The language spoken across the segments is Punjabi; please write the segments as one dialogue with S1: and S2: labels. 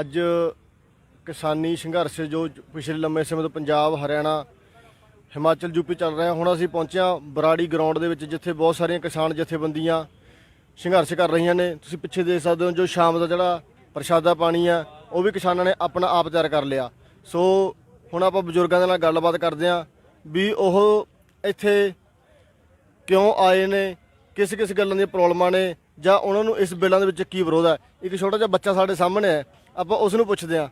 S1: ਅੱਜ ਕਿਸਾਨੀ ਸੰਘਰਸ਼ ਜੋ ਪਿਛਲੇ ਲੰਮੇ ਸਮੇਂ ਤੋਂ ਪੰਜਾਬ, ਹਰਿਆਣਾ, ਹਿਮਾਚਲ ਯੂਪੀ ਚੱਲ ਰਿਹਾ, ਹੁਣ ਅਸੀਂ ਪਹੁੰਚਿਆ ਬਰਾੜੀ ਗਰਾਊਂਡ ਦੇ ਵਿੱਚ, ਜਿੱਥੇ ਬਹੁਤ ਸਾਰੀਆਂ ਕਿਸਾਨ ਜਥੇਬੰਦੀਆਂ ਸੰਘਰਸ਼ ਕਰ ਰਹੀਆਂ ਨੇ। ਤੁਸੀਂ ਪਿੱਛੇ ਦੇਖ ਸਕਦੇ ਹੋ ਜੋ ਸ਼ਾਮ ਦਾ ਜਿਹੜਾ ਪ੍ਰਸ਼ਾਦਾ ਪਾਣੀ ਆ, ਉਹ ਵੀ ਕਿਸਾਨਾਂ ਨੇ ਆਪਣਾ ਆਪ ਤਿਆਰ ਕਰ ਲਿਆ। ਸੋ ਹੁਣ ਆਪਾਂ ਬਜ਼ੁਰਗਾਂ ਦੇ ਨਾਲ ਗੱਲਬਾਤ ਕਰਦੇ ਹਾਂ ਵੀ ਉਹ ਇੱਥੇ ਕਿਉਂ ਆਏ ਨੇ ਕਿਸ ਕਿਸ ਗੱਲਾਂ ਦੀਆਂ ਪ੍ਰੋਬਲਮਾਂ ਨੇ, ਜਾਂ ਉਹਨਾਂ ਨੂੰ ਇਸ ਬਿੱਲਾਂ ਦੇ ਵਿੱਚ ਕੀ ਵਿਰੋਧ ਹੈ? ਇੱਕ ਛੋਟਾ ਜਿਹਾ ਬੱਚਾ ਸਾਡੇ ਸਾਹਮਣੇ ਹੈ ਆਪਾਂ ਉਸ ਨੂੰ ਪੁੱਛਦੇ ਹਾਂ।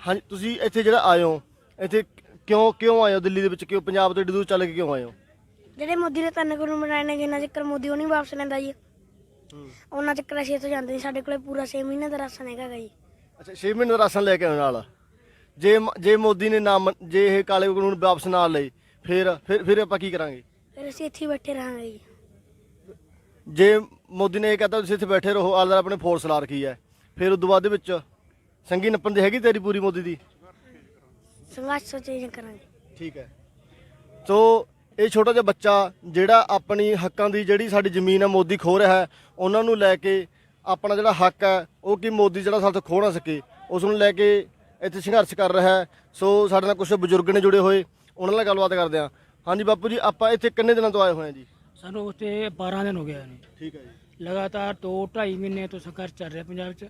S1: ਹਾਂਜੀ ਤੁਸੀਂ ਇੱਥੇ ਜਿਹੜਾ ਆਏ ਹੋ ਇੱਥੇ ਕਿਉਂ ਕਿਉਂ ਆਏ ਹੋ ਦਿੱਲੀ ਦੇ ਵਿੱਚ ਕਿਉਂ ਪੰਜਾਬ ਤੋਂ ਏਡੀ ਦੂਰ ਚੱਲ ਕੇ ਕਿਉਂ ਆਏ ਹੋ
S2: ਜਿਹੜੇ ਮੋਦੀ ਨੇ ਤਿੰਨ ਕਾਨੂੰਨ ਬਣਾਏ ਨੇ ਜਿੰਨਾ ਚੱਕਰ ਮੋਦੀ ਉਹ ਨਹੀਂ ਵਾਪਸ ਲੈਂਦਾ ਜੀ। ਉਹਨਾਂ ਚੱਕਰ ਅਸੀਂ ਇੱਥੋਂ ਜਾਂਦੇ ਨਹੀਂ ਸਾਡੇ ਕੋਲੇ ਪੂਰਾ 6 ਮਹੀਨੇ ਦਾ ਰਾਸ਼ਨ ਹੈਗਾ ਗਾ ਜੀ।
S1: ਅੱਛਾ 6 ਮਹੀਨੇ ਦਾ ਰਾਸ਼ਨ ਲੈ ਕੇ ਆਉਣ ਨਾਲ। ਜੇ ਜੇ ਮੋਦੀ ਨੇ ਨਾ ਮੰਨ- ਜੇ ਇਹ ਕਾਲੇ ਕਾਨੂੰਨ ਵਾਪਸ ਨਾ ਲਏ ਫਿਰ ਫਿਰ ਫਿਰ ਆਪਾਂ ਕੀ ਕਰਾਂਗੇ?
S2: ਫਿਰ ਅਸੀਂ ਇੱਥੇ ਹੀ ਬੈਠੇ ਰਹਾਂਗੇ ਜੀ।
S1: ਜੇ ਮੋਦੀ ਨੇ ਇਹ ਕਹਤਾ ਤੁਸੀਂ ਇੱਥੇ ਬੈਠੇ ਰਹੋ ਆਲਰ ਆਪਣੇ ਫੋਰਸ ਲਾ ਰੱਖੀ ਹੈ। ਫਿਰ ਉਦੋਂ ਬਾਅਦ ਦੇ ਵਿੱਚ ਸੰਗੀ ਨੱਪਣ ਦੀ ਹੈਗੀ ਤੇਰੀ ਪੂਰੀ ਮੋਦੀ ਦੀ?
S2: ਸੰਘਰਸ਼ ਸੋਚੇ ਕਰਾਂਗੇ।
S1: ਠੀਕ ਹੈ। ਸੋ ਇਹ ਛੋਟਾ ਜਿਹਾ ਬੱਚਾ ਜਿਹੜਾ ਆਪਣੀ ਹੱਕਾਂ ਦੀ ਜਿਹੜੀ ਸਾਡੀ ਜ਼ਮੀਨ ਹੈ ਮੋਦੀ ਖੋ ਰਿਹਾ ਹੈ ਉਹਨਾਂ ਨੂੰ ਲੈ ਕੇ ਆਪਣਾ ਜਿਹੜਾ ਹੱਕ ਹੈ ਉਹ ਕੀ ਮੋਦੀ ਜਿਹੜਾ ਸਾਡੇ ਤੋਂ ਖੋ ਨਾ ਸਕੇ ਉਸ ਨੂੰ ਲੈ ਕੇ ਇੱਥੇ ਸੰਘਰਸ਼ ਕਰ ਰਿਹਾ ਹੈ। ਸੋ ਸਾਡੇ ਨਾਲ ਕੁਝ ਬਜ਼ੁਰਗ ਨੇ ਜੁੜੇ ਹੋਏ ਉਹਨਾਂ ਨਾਲ ਗੱਲਬਾਤ ਕਰਦੇ ਹਾਂ। ਹਾਂਜੀ ਬਾਪੂ ਜੀ ਆਪਾਂ ਇੱਥੇ ਕਿੰਨੇ ਦਿਨਾਂ ਤੋਂ ਆਏ ਹੋਏ ਹਾਂ ਜੀ?
S3: ਸਾਨੂੰ ਉੱਥੇ 12 ਦਿਨ ਹੋ ਗਏ ਨੇ।
S1: ਠੀਕ ਹੈ ਜੀ।
S3: ਲਗਾਤਾਰ 2 2.5 ਮਹੀਨੇ ਤੋਂ ਸੰਘਰਸ਼ ਚੱਲ ਰਿਹਾ ਪੰਜਾਬ 'ਚ।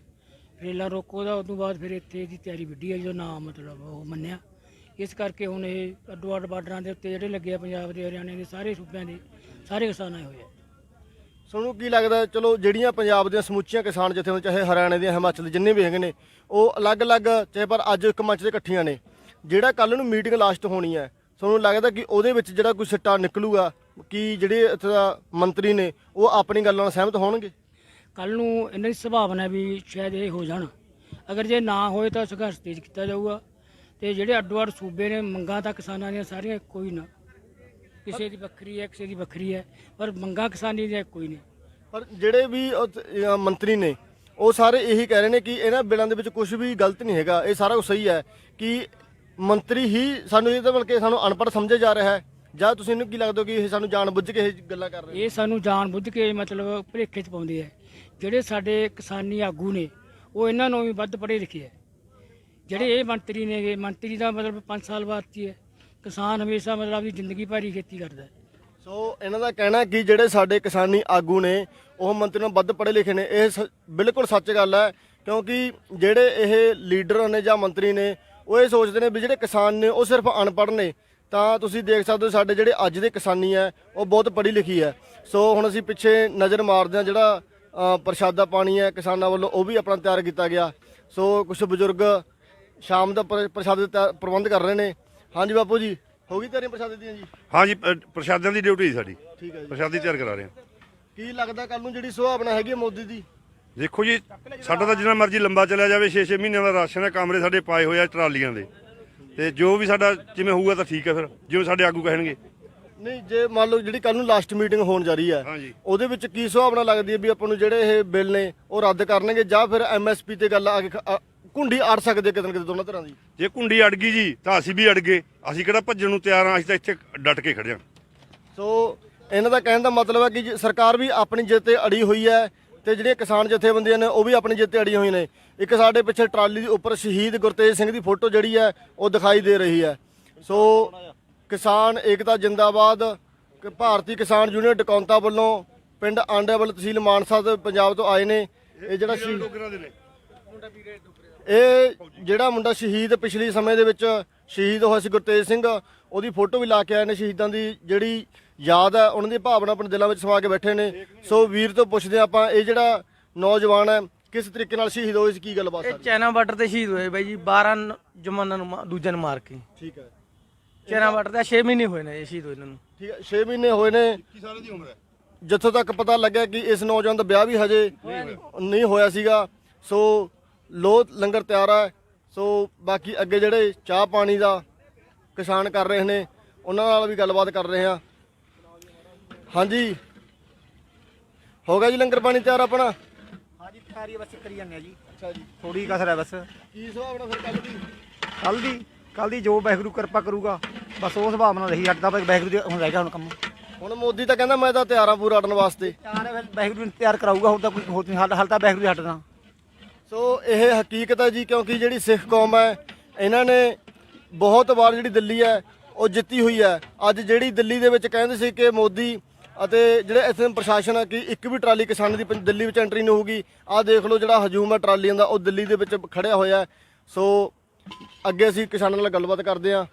S3: ਰੇਲਾ ਰੋਕੋ ਦਾ, ਉਦੋਂ ਬਾਅਦ ਫਿਰ ਇੱਥੇ ਦੀ ਤਿਆਰੀ ਵਿੱਢੀ ਹੈ ਜੋ ਨਾਮ ਮਤਲਬ ਉਹ ਮੰਨਿਆ। ਇਸ ਕਰਕੇ ਹੁਣ ਇਹ ਅੱਡੋ ਅੱਡ ਬਾਰਡਰਾਂ ਦੇ ਉੱਤੇ ਜਿਹੜੇ ਲੱਗੇ ਆ ਪੰਜਾਬ ਦੇ ਹਰਿਆਣੇ ਦੇ, ਸਾਰੇ ਸੂਬਿਆਂ ਦੇ, ਸਾਰੇ ਕਿਸਾਨ ਆਏ ਹੋਏ ਆ।
S1: ਤੁਹਾਨੂੰ ਕੀ ਲੱਗਦਾ ਚਲੋ, ਜਿਹੜੀਆਂ ਪੰਜਾਬ ਦੀਆਂ ਸਮੁੱਚੀਆਂ ਕਿਸਾਨ ਜਿੱਥੇ ਚਾਹੇ ਹਰਿਆਣੇ ਦੀਆਂ, ਹਿਮਾਚਲ ਦੇ ਜਿੰਨੇ ਵੀ ਹੈਗੇ ਨੇ, ਉਹ ਅਲੱਗ-ਅਲੱਗ, ਚਾਹੇ ਪਰ ਅੱਜ ਇੱਕ ਮੰਚ ਤੇ ਇਕੱਠੀਆਂ ਨੇ, ਜਿਹੜਾ ਕੱਲ ਨੂੰ ਮੀਟਿੰਗ ਲਾਸਟ ਹੋਣੀ ਹੈ ਤੁਹਾਨੂੰ ਲੱਗਦਾ ਕਿ ਉਹਦੇ ਵਿੱਚ ਜਿਹੜਾ ਕੋਈ ਸਿੱਟਾ ਨਿਕਲੂਗਾ, ਕਿ ਜਿਹੜੇ ਇੱਥੇ ਦਾ ਮੰਤਰੀ ਨੇ, ਉਹ ਆਪਣੀ ਗੱਲਾਂ ਨਾਲ ਸਹਿਮਤ ਹੋਣਗੇ?
S3: ਕੱਲ ਨੂੰ ਇਹਨਾਂ ਦੀ ਸੰਭਾਵਨਾ ਵੀ ਸ਼ਾਇਦ ਇਹ ਹੋ ਜਾਣ। ਅਗਰ ਜੇ ਨਾ ਹੋਏ ਤਾਂ ਸੰਘਰਸ਼ ਤੇਜ਼ ਕੀਤਾ ਜਾਊਗਾ ਤੇ ਜਿਹੜੇ ਅੱਡੋ ਅੱਡ ਸੂਬੇ ਨੇ ਮੰਗਾਂ ਤਾਂ ਕਿਸਾਨਾਂ ਦੀਆਂ ਸਾਰੀਆਂ ਕੋਈ ਨਾ। ਕਿਸੇ ਦੀ ਵੱਖਰੀ ਹੈ ਕਿਸੇ ਦੀ ਵੱਖਰੀ ਹੈ ਪਰ ਮੰਗਾਂ ਕਿਸਾਨੀ ਦੀਆਂ ਕੋਈ ਨਹੀਂ।
S1: ਪਰ ਜਿਹੜੇ ਵੀ ਉਹ ਤ- ਅਹ ਮੰਤਰੀ ਨੇ ਉਹ ਸਾਰੇ ਇਹੀ ਕਹਿ ਰਹੇ ਨੇ ਕਿ ਇਹਨਾਂ ਬਿੱਲਾਂ ਦੇ ਵਿੱਚ ਕੁਝ ਵੀ ਗਲਤ ਨਹੀਂ ਹੈਗਾ। ਇਹ ਸਾਰਾ ਕੁਝ ਸਹੀ ਹੈ ਕਿ ਮੰਤਰੀ ਹੀ ਸਾਨੂੰ ਇਹ ਤਾਂ ਬਲਕਿ ਸਾਨੂੰ ਅਨਪੜ੍ਹ ਸਮਝਿਆ ਜਾ ਰਿਹਾ ਹੈ। ਜਾਂ ਤੁਸੀਂ ਇਹਨੂੰ ਕੀ ਲੱਗਦਾ ਕਿ ਇਹ ਸਾਨੂੰ ਜਾਣ ਬੁੱਝ ਕੇ ਇਹ ਗੱਲਾਂ ਕਰ ਰਹੇ ਨੇ?
S3: ਇਹ ਸਾਨੂੰ ਜਾਣ ਬੁੱਝ ਕੇ ਮਤਲਬ ਭੁਲੇਖੇ ਚ ਪਾਉਂਦੇ ਆ। ਜਿਹੜੇ ਸਾਡੇ ਕਿਸਾਨੀ ਆਗੂ ਨੇ, ਉਹ ਇਹਨਾਂ ਨੂੰ ਵੀ ਵੱਧ ਪੜ੍ਹੇ ਲਿਖੇ ਹੈ। ਜਿਹੜੇ ਇਹ ਮੰਤਰੀ ਨੇਗੇ ਮੰਤਰੀ ਦਾ ਮਤਲਬ 5 ਸਾਲ ਬਾਅਦ ਹੀ ਹੈ? ਕਿਸਾਨ ਹਮੇਸ਼ਾ ਮਤਲਬ ਆਪਣੀ ਜ਼ਿੰਦਗੀ ਭਾਰੀ ਖੇਤੀ ਕਰਦਾ ਹੈ।
S1: ਸੋ ਇਹਨਾਂ ਦਾ ਕਹਿਣਾ ਕਿ ਜਿਹੜੇ ਸਾਡੇ ਕਿਸਾਨੀ ਆਗੂ ਨੇ, ਉਹ ਮੰਤਰੀ ਨੂੰ ਵੱਧ ਪੜ੍ਹੇ ਲਿਖੇ ਨੇ। ਇਹ ਸ- ਬਿਲਕੁਲ ਸੱਚ ਗੱਲ ਹੈ, ਕਿਉਂਕਿ ਜਿਹੜੇ ਇਹ ਲੀਡਰ ਨੇ ਜਾਂ ਮੰਤਰੀ ਨੇ, ਉਹ ਇਹ ਸੋਚਦੇ ਨੇ ਵੀ ਜਿਹੜੇ ਕਿਸਾਨ ਨੇ, ਉਹ ਸਿਰਫ ਅਨਪੜ੍ਹ ਨੇ। ਤਾਂ ਤੁਸੀਂ ਦੇਖ ਸਕਦੇ ਹੋ, ਸਾਡੇ ਜਿਹੜੇ ਅੱਜ ਦੇ ਕਿਸਾਨੀ ਹੈ, ਉਹ ਬਹੁਤ ਪੜ੍ਹੀ ਲਿਖੀ ਹੈ। ਸੋ ਹੁਣ ਅਸੀਂ ਪਿੱਛੇ ਨਜ਼ਰ ਮਾਰਦੇ ਹਾਂ ਜਿਹੜਾ ਪ੍ਰਸ਼ਾਦਾ ਪਾਣੀ ਹੈ ਕਿਸਾਨਾਂ ਵੱਲੋਂ ਉਹ ਵੀ ਆਪਣਾ ਤਿਆਰ ਕੀਤਾ ਗਿਆ। ਸੋ ਕੁਝ ਬਜ਼ੁਰਗ ਸ਼ਾਮ ਦਾ ਪ੍ਰ- ਪ੍ਰਸ਼ਾਦੇ ਦਾ ਪ੍ਰਬੰਧ ਕਰ ਰਹੇ ਨੇ। ਹਾਂਜੀ ਬਾਪੂ ਜੀ ਹੋ ਗਈ ਤਿਆਰੀ ਪ੍ਰਸ਼ਾਦੇ ਦੀਆਂ ਜੀ?
S4: ਹਾਂਜੀ ਪ੍ਰਸ਼ਾਦਿਆਂ ਦੀ ਡਿਊਟੀ ਸਾਡੀ।
S1: ਠੀਕ ਹੈ ਜੀ।
S4: ਪ੍ਰਸ਼ਾਦੀ ਤਿਆਰ ਕਰਾ ਰਹੇ ਹਾਂ।
S1: ਕੀ ਲੱਗਦਾ ਕੱਲ ਨੂੰ ਜਿਹੜੀ ਸੁਭਾਵਨਾ ਹੈਗੀ ਮੋਦੀ ਦੀ?
S4: ਦੇਖੋ ਜੀ ਸਾਡਾ ਤਾਂ ਜਿੰਨਾ ਮਰਜ਼ੀ ਲੰਬਾ ਚਲਿਆ ਜਾਵੇ 6-6 ਮਹੀਨਿਆਂ ਦਾ ਰਾਸ਼ਨ ਹੈ ਕਮਰੇ ਸਾਡੇ ਪਾਏ ਹੋਏ ਆ ਟਰਾਲੀਆਂ ਦੇ। ਤੇ ਜੋ ਵੀ ਸਾਡਾ ਜਿਵੇਂ ਹੋਊਗਾ ਤਾਂ ਠੀਕ ਹੈ ਫਿਰ ਜਿਵੇਂ ਸਾਡੇ ਆਗੂ ਕਹਿਣਗੇ।
S1: ਨਹੀਂ ਜੇ ਮੰਨ ਲਓ ਜਿਹੜੀ ਕੱਲ ਨੂੰ ਲਾਸਟ ਮੀਟਿੰਗ ਹੋਣ ਜਾ ਰਹੀ ਹੈ
S4: ਹਾਂਜੀ।
S1: ਉਹਦੇ ਵਿੱਚ ਕੀ ਸੁਭਾਵਨਾ ਲੱਗਦੀ ਹੈ ਵੀ ਆਪਾਂ ਨੂੰ ਜਿਹੜੇ ਇਹ ਬਿੱਲ ਨੇ ਉਹ ਰੱਦ ਕਰਨਗੇ ਜਾਂ ਫਿਰ ਐਮਐਸਪੀ ਤੇ ਗੱਲ ਆ ਕੇ ਖ- ਘੁੰਡੀ ਅੜ ਸਕਦੇ ਕਿਤੇ ਨਾ ਕਿਤੇ ਦੋਨਾਂ ਤਰ੍ਹਾਂ ਦੀ?
S4: ਜੇ ਕੁੰਡੀ ਅੜ ਗਈ ਜੀ ਤਾਂ ਅਸੀਂ ਵੀ ਅੜ ਗਏ। ਅਸੀਂ ਕਿਹੜਾ ਭੱਜਣ ਨੂੰ ਤਿਆਰ ਆ ਅਸੀਂ ਤਾਂ ਇੱਥੇ ਡਟ ਕੇ ਖੜੇ ਹਾਂ।
S1: ਸੋ ਇਹਨਾਂ ਦਾ ਕਹਿਣ ਦਾ ਮਤਲਬ ਹੈ ਕਿ ਜੇ ਸਰਕਾਰ ਵੀ ਆਪਣੀ ਜਿੱਤ ਤੇ ਅੜੀ ਹੋਈ ਹੈ ਤੇ ਜਿਹੜੀਆਂ ਕਿਸਾਨ ਜਥੇਬੰਦੀਆਂ ਨੇ ਉਹ ਵੀ ਆਪਣੀ ਜਿੱਤ ਤੇ ਅੜੀਆਂ ਹੋਈਆਂ ਨੇ। ਇੱਕ ਸਾਡੇ ਪਿੱਛੇ ਟਰਾਲੀ ਦੇ ਉੱਪਰ ਸ਼ਹੀਦ ਗੁਰਤੇਜ ਸਿੰਘ ਦੀ ਫੋਟੋ ਜਿਹੜੀ ਹੈ ਉਹ ਦਿਖਾਈ ਦੇ ਰਹੀ ਹੈ। ਸੋ ਕਿਸਾਨ ਏਕਤਾ ਜਿੰਦਾਬਾਦ ਕਿ ਭਾਰਤੀ ਕਿਸਾਨ ਯੂਨੀਅਨ ਡਕੌਂਤਾ ਵੱਲੋਂ ਪਿੰਡ ਆਂਡੇਵਾਲ ਤਹਿਸੀਲ ਮਾਨਸਾ ਦੇ ਪੰਜਾਬ ਤੋਂ ਆਏ ਨੇ। ਇਹ ਜਿਹੜਾ ਸ਼ਹੀਦ ਇਹ ਜਿਹੜਾ ਮੁੰਡਾ ਸ਼ਹੀਦ ਪਿਛਲੇ ਸਮੇਂ ਦੇ ਵਿੱਚ ਸ਼ਹੀਦ ਹੋਇਆ ਸੀ ਗੁਰਤੇਜ ਸਿੰਘ ਉਹਦੀ ਫੋਟੋ ਵੀ ਲਾ ਕੇ ਆਏ ਨੇ ਸ਼ਹੀਦਾਂ ਦੀ ਜਿਹੜੀ ਯਾਦ ਹੈ ਉਹਨਾਂ ਦੀ ਭਾਵਨਾ ਆਪਣੇ ਦਿਲਾਂ ਵਿੱਚ ਸਮਾ ਕੇ ਬੈਠੇ ਨੇ। ਸੋ ਵੀਰ ਤੋਂ ਪੁੱਛਦੇ ਹਾਂ ਆਪਾਂ ਇਹ ਜਿਹੜਾ ਨੌਜਵਾਨ ਹੈ ਕਿਸ ਤਰੀਕੇ ਨਾਲ ਸ਼ਹੀਦ ਹੋਏ ਸੀ ਕੀ ਗੱਲਬਾਤ
S5: ਇਹ
S1: ਸਾਰੀ?
S5: ਚਾਈਨਾ ਬਾਰਡਰ ਤੇ ਸ਼ਹੀਦ ਹੋਏ ਬਾਈ ਜੀ 12 ਨ- ਜਮਾਨਾਂ ਨੂੰ ਦੂਜਿਆਂ ਨੂੰ ਮਾਰ ਕੇ।
S1: ਠੀਕ ਹੈ।
S5: ਬਾਰਡਰ ਤੇ 6 ਮਹੀਨੇ ਹੋਏ ਨੇ ਸ਼ਹੀਦ ਹੋਏ ਇਹਨਾਂ। ਨੂੰ
S1: ਠੀਕ ਹੈ 6 ਮਹੀਨੇ ਹੋਏ ਨੇ।
S4: 21 ਸਾਲ ਦੀ ਉਮਰ ਹੈ।
S1: ਜਿੱਥੋਂ ਤੱਕ ਪਤਾ ਲੱਗਿਆ ਕਿ ਇਸ ਨੌਜਵਾਨ ਦਾ ਵਿਆਹ ਵੀ ਹਜੇ ਨਹੀਂ ਹੋਇਆ ਸੀਗਾ। ਸੋ ਲੋ ਲੰਗਰ ਤਿਆਰ ਹੈ। ਸੋ ਬਾਕੀ ਅੱਗੇ ਜਿਹੜੇ ਚਾਹ ਪਾਣੀ ਦਾ ਕਿਸਾਨ ਕਰ ਰਹੇ ਨੇ ਉਹਨਾਂ ਨਾਲ ਵੀ ਗੱਲਬਾਤ ਕਰ ਰਹੇ ਹਾਂ। ਹਾਂਜੀ। ਹੋ ਗਿਆ ਜੀ ਲੰਗਰ ਪਾਣੀ ਤਿਆਰ ਆਪਣਾ?
S6: ਹਾਂਜੀ ਤਿਆਰੀ ਬਸ ਕਰੀ ਜਾਂਦੇ ਆ ਜੀ।
S1: ਅੱਛਾ ਜੀ।
S6: ਥੋੜੀ ਕਸਰ ਹੈ ਬਸ।
S1: ਕੀ ਸੁਭਾਵਨਾ ਫਿਰ ਕੱਲ ਦੀ?
S6: ਕੱਲ ਦੀ? ਕੱਲ ਦੀ ਜੋ ਵਾਹਿਗੁਰੂ ਕਿਰਪਾ ਕਰੂਗਾ ਬਸ ਉਸ ਹਿਸਾਬ ਨਾਲ ਰਹੀ ਸਾਡਾ ਤਾਂ ਵਾਹਿਗੁਰੂ ਦੇ ਹੁਣ ਰਹਿ ਗਿਆ ਹੁਣ ਕੰਮ।
S1: ਹੁਣ ਮੋਦੀ ਤਾਂ ਕਹਿੰਦਾ ਮੈਂ ਤਾਂ ਤਿਆਰ ਆ ਪੂਰਾ ਅੜਨ ਵਾਸਤੇ।
S6: ਤਿਆਰ ਹੈ ਫਿਰ ਵਾਹਿਗੁਰੂ ਨੇ ਤਿਆਰ ਕਰਾਊਗਾ ਹੋਰ ਤਾਂ ਕੋਈ ਹੋਰ ਨਹੀਂ ਹੱਲ ਤਾਂ ਵਾਹਿਗੁਰੂ ਹੱਟਦਾ
S1: ਸੋ ਇਹ ਹਕੀਕਤ ਹੈ ਜੀ ਕਿਉਂਕਿ ਜਿਹੜੀ ਸਿੱਖ ਕੌਮ ਹੈ ਇਹਨਾਂ ਨੇ ਬਹੁਤ ਵਾਰ ਜਿਹੜੀ ਦਿੱਲੀ ਹੈ ਉਹ ਜਿੱਤੀ ਹੋਈ ਹੈ। ਅੱਜ ਜਿਹੜੀ ਦਿੱਲੀ ਦੇ ਵਿੱਚ ਕਹਿੰਦੇ ਸੀ ਕਿ ਮੋਦੀ ਅਤੇ ਜਿਹੜੇ ਇੱਥੇ ਪ੍ਰਸ਼ਾਸਨ ਹੈ ਕਿ ਇੱਕ ਵੀ ਟਰਾਲੀ ਕਿਸਾਨ ਦੀ ਦਿੱਲੀ ਵਿੱਚ ਐਂਟਰੀ ਨਹੀਂ ਹੋਊਗੀ। ਆਹ ਦੇਖ ਲਓ ਜਿਹੜਾ ਹਜੂਮ ਹੈ ਟਰਾਲੀਆਂ ਦਾ ਉਹ ਦਿੱਲੀ ਦੇ ਵਿੱਚ ਖੜਿਆ ਹੋਇਆ। ਸੋ ਅੱਗੇ ਅਸੀਂ ਕਿਸਾਨਾਂ ਨਾਲ ਗੱਲਬਾਤ ਕਰਦੇ ਹਾਂ।